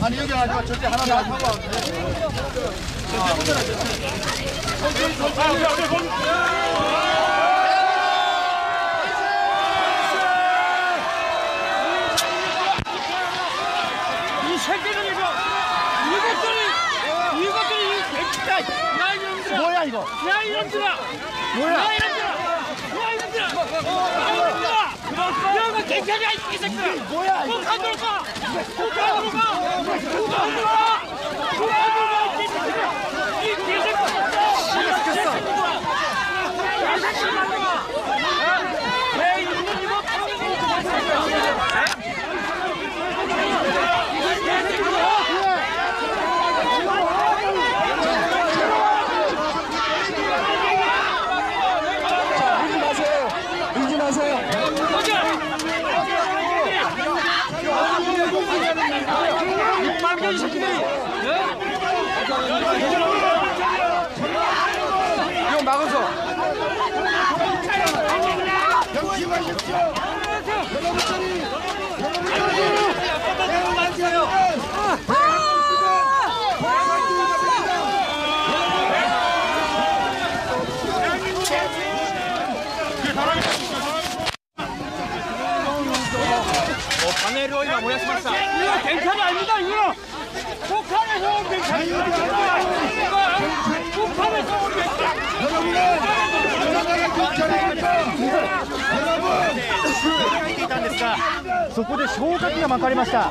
아니 여기 하지 마. 절대 하나 다 하고. 이 새끼들 이거 이것들이 이것들이 이 야, 야 이놈들아 뭐야 이거? 야 이놈들아 뭐야? 야 이놈들아 야 이놈들아 야 이놈들아 야너 개새끼야 이 새끼야 뭐야 이거? 꼭 가도록 가! 꼭 가도록 가! 꼭 가도록 가! 꼭 가도록 가! 이 개새끼야! 이 개새끼야! 이 개새끼야! 야, 이 놈들 이거 울지 마세요. 말게 이 새끼들이! 이거 막으소. 이거 괜찮이 아닙니다, 이거! 북한에서 온 괜찮이 아닙니다! 이거 북한에서 온 괜찮이 そこで消火器が巻かれました。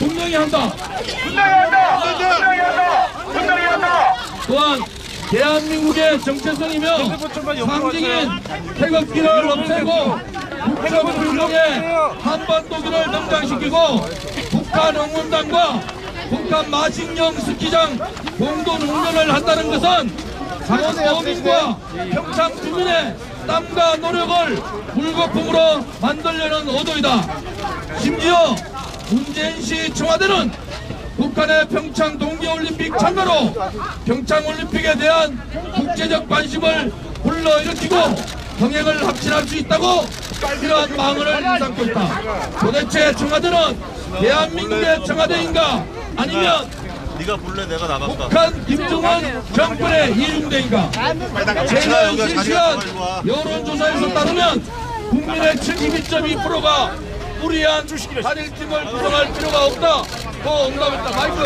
분명히 한다. 분명히 한다. 분명히 한다. 분명히 한다. 또한 대한민국의 정체성이며 상징인 태극기를 없애고 국적을 불명해 한반도기를 등장시키고 북한 응원단과 북한 마식령 스키장 공동 훈련을 한다는 것은 강원도민과 평창 주민의 땀과 노력을 물거품으로 만들려는 의도이다. 심지어 문재인시 청와대는 북한의 평창 동계올림픽 참가로 평창올림픽에 대한 국제적 관심을 불러일으키고 병행을 확신할 수 있다고 이러한 망언을 일삼고 있다. 도대체 청와대는 대한민국의 청와대인가 아니면 네가 불래 내가 나갈까? 북한 김정은 정권의 이중대인가 최근 실시한 여론조사에서 따르면 국민의 72.2%가 무리한 단일 팀을 구성할 필요가 없다. 고 응답했다. 마이크.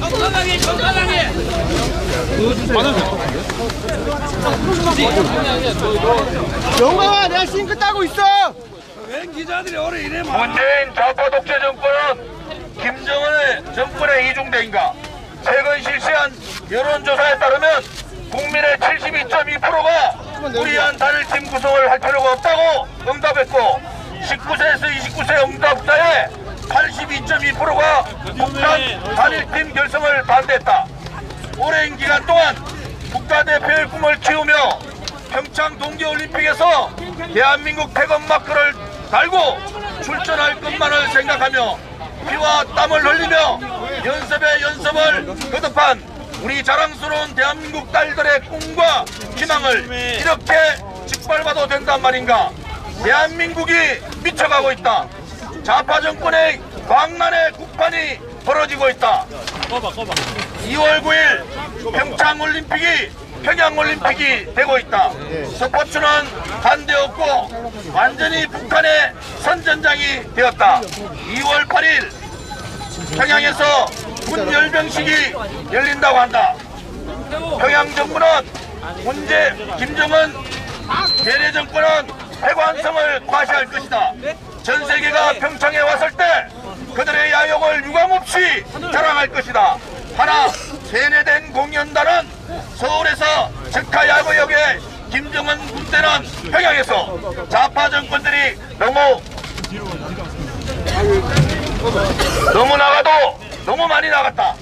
건강하게, 건강하게! 영광아, 내가 싱크 따고 있어. 문재인 좌파 독재 정권은 김정은의 정권의 이중대인가? 최근 실시한 여론조사에 따르면 국민의 72.2%가 무리한 단일팀 구성을 할 필요가 없다고 응답했고 19세에서 29세 응답자의 82.2%가 북한 단일팀 결성을 반대했다. 오랜 기간 동안 국가대표의 꿈을 키우며 평창 동계올림픽에서 대한민국 태극 마크를 달고 출전할 것만을 생각하며 피와 땀을 흘리며 연습에 연습을 거듭한 우리 자랑스러운 대한민국 딸들의 꿈과 희망을 이렇게 짓밟아도 된단 말인가 대한민국이 미쳐가고 있다 좌파 정권의 광란의 국판이 벌어지고 있다. 2월 9일 평창올림픽이 평양올림픽이 되고 있다. 스포츠는 반대였고 완전히 북한의 선전장이 되었다. 2월 8일 평양에서 군 열병식이 열린다고 한다. 평양 정부는 문제 김정은 대례 정권은 해관성을 과시할 것이다. 전 세계가 평창에 왔을 때 그들의 야욕을 유감없이 자랑할 것이다. 하나 세뇌된 공연단은 서울에서 적하 야구역에 김정은 군대는 평양에서 좌파 정권들이 너무 너무 나가도 너무 많이 나갔다.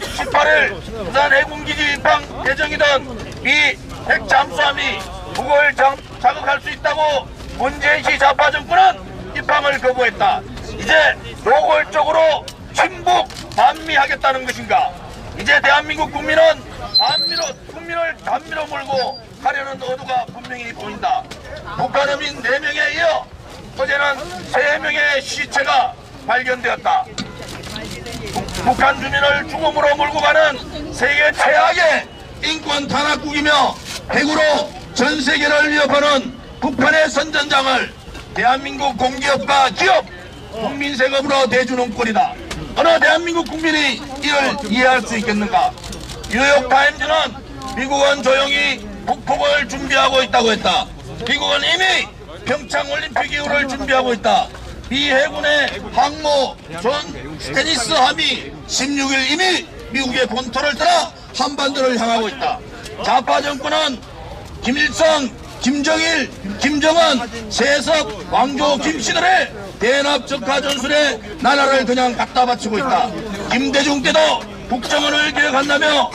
18일 부산 해군기지 입항 예정이던 미 핵잠수함이 북을 장- 자극할 수 있다고 문재인시 좌파 정권은 입항을 거부했다. 이제 노골적으로 친북 반미하겠다는 것인가? 이제 대한민국 국민은 반미로 국민을 반미로 몰고 가려는 의도가 분명히 보인다. 북한어민 4명에 이어 어제는 3명의 시체가 발견되었다. 북한 주민을 죽음으로 몰고 가는 세계 최악의 인권 탄압국이며 핵으로 전 세계를 위협하는 북한의 선전장을 대한민국 공기업과 기업, 국민 세금으로 대주는 꼴이다. 어느 대한민국 국민이 이를 이해할 수 있겠는가? 뉴욕타임즈는 미국은 조용히 북폭을 준비하고 있다고 했다. 미국은 이미 평창올림픽 이후를 준비하고 있다. 미 해군의 항모 존 스테니스 함이 16일 이미 미국의 본토를 떠나 한반도를 향하고 있다. 좌파 정권은 김일성, 김정일, 김정은, 세석, 왕조, 김씨들의 대납 적화 전술에 나라를 그냥 갖다 바치고 있다. 김대중 때도 국정원을 개혁한다며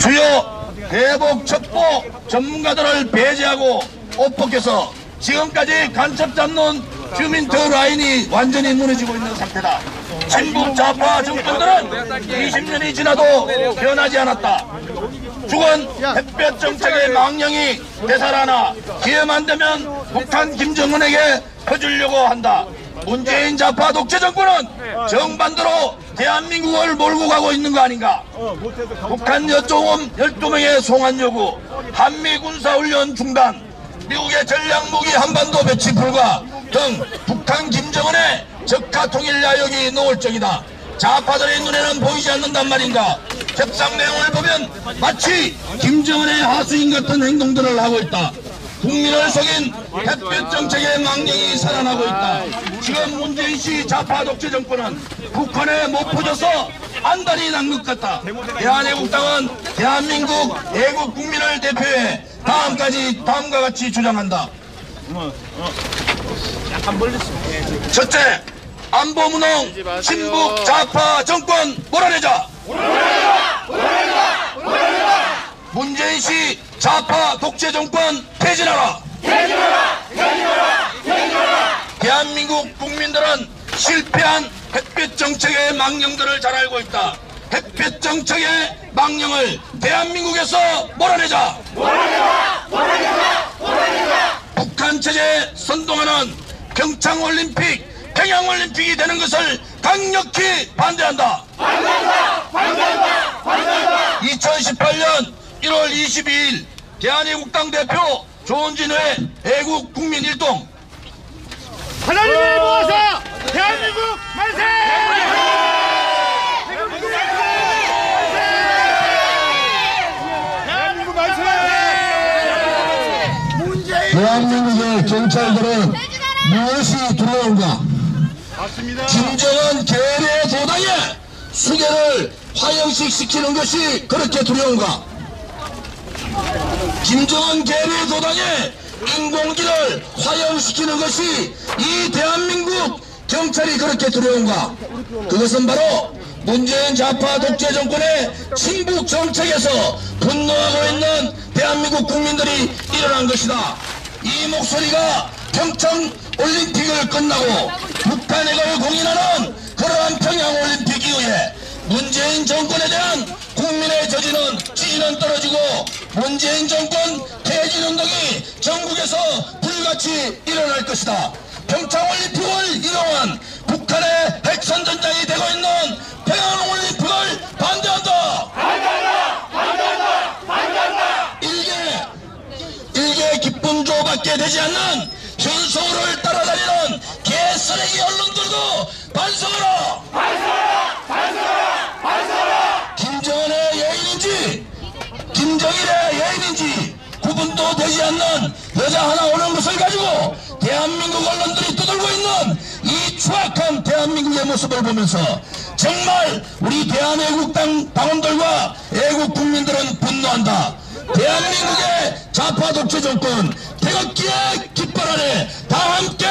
주요 대북 첩보 전문가들을 배제하고 옷 벗겨서 지금까지 간첩 잡는 주민트 라인이 완전히 무너지고 있는 상태다. 친북 좌파 정권들은 20년이 지나도 변하지 않았다. 죽은 햇볕 정책의 망령이 되살아나 기회만 되면 북한 김정은에게 퍼주려고 한다. 문재인 좌파 독재 정권은 정반대로 대한민국을 몰고 가고 있는 거 아닌가? 북한 여종원 12명의 송환 요구, 한미 군사훈련 중단, 미국의 전략무기 한반도 배치 불가 등 북한 김정은의 적화 통일 야욕이 노골적이다. 좌파들의 눈에는 보이지 않는단 말인가? 협상 내용을 보면 마치 김정은의 하수인 같은 행동들을 하고 있다. 국민을 속인 햇볕 정책의 망령이 살아나고 있다. 지금 문재인 씨 좌파 독재 정권은 북한에 못 퍼져서 안달이 난 것 같다. 대한애국당은 대한민국 애국 국민을 대표해 다음까지 다음과 같이 주장한다. 첫째, 안보무능 친북 좌파 정권 몰아내자. 문재인 씨 좌파 독재 정권 퇴진하라. 대한민국 국민들은 실패한 햇볕 정책의 망령들을 잘 알고 있다. 햇볕 정책의 망령을 대한민국에서 몰아내자. 북한 체제에 선동하는 평창올림픽, 평양올림픽이 되는 것을 강력히 반대한다. 2018년 1월 22일 대한애국당 대표 조은진의 애국 국민 일동 하나님을 모아서 대한민국 만세! 대한민국 만세! 대한민국의 경찰들은 무엇이 두려운가? 김정은 계례 도당의 수계를 화형식 시키는 것이 그렇게 두려운가? 김정은 계례 도당의 인공기를 화형시키는 것이 이 대한민국 경찰이 그렇게 두려운가? 그것은 바로 문재인 좌파 독재 정권의 친북 정책에서 분노하고 있는 대한민국 국민들이 일어난 것이다. 이 목소리가 평창 올림픽을 끝나고 북한핵을 공인하는 그러한 평양 올림픽 이후에 문재인 정권에 대한 국민의 저지는 지지는 떨어지고 문재인 정권 대지운동이 전국에서 불같이 일어날 것이다. 평창올림픽을 이용한 북한의 핵선전장이 되고 있는 평양올림픽을 반대한다. 반대한다. 반대한다. 반대한다. 일개 일개 기쁨조밖에 되지 않는 현소를 따라다니는 개쓰레기 언론들도 반성하라. 되지 않는 여자 하나 오는 것을 가지고 대한민국 언론들이 떠들고 있는 이 추악한 대한민국의 모습을 보면서 정말 우리 대한애국당 당원들과 애국 국민들은 분노한다. 대한민국의 좌파 독재 정권 태극기의 깃발 아래 다 함께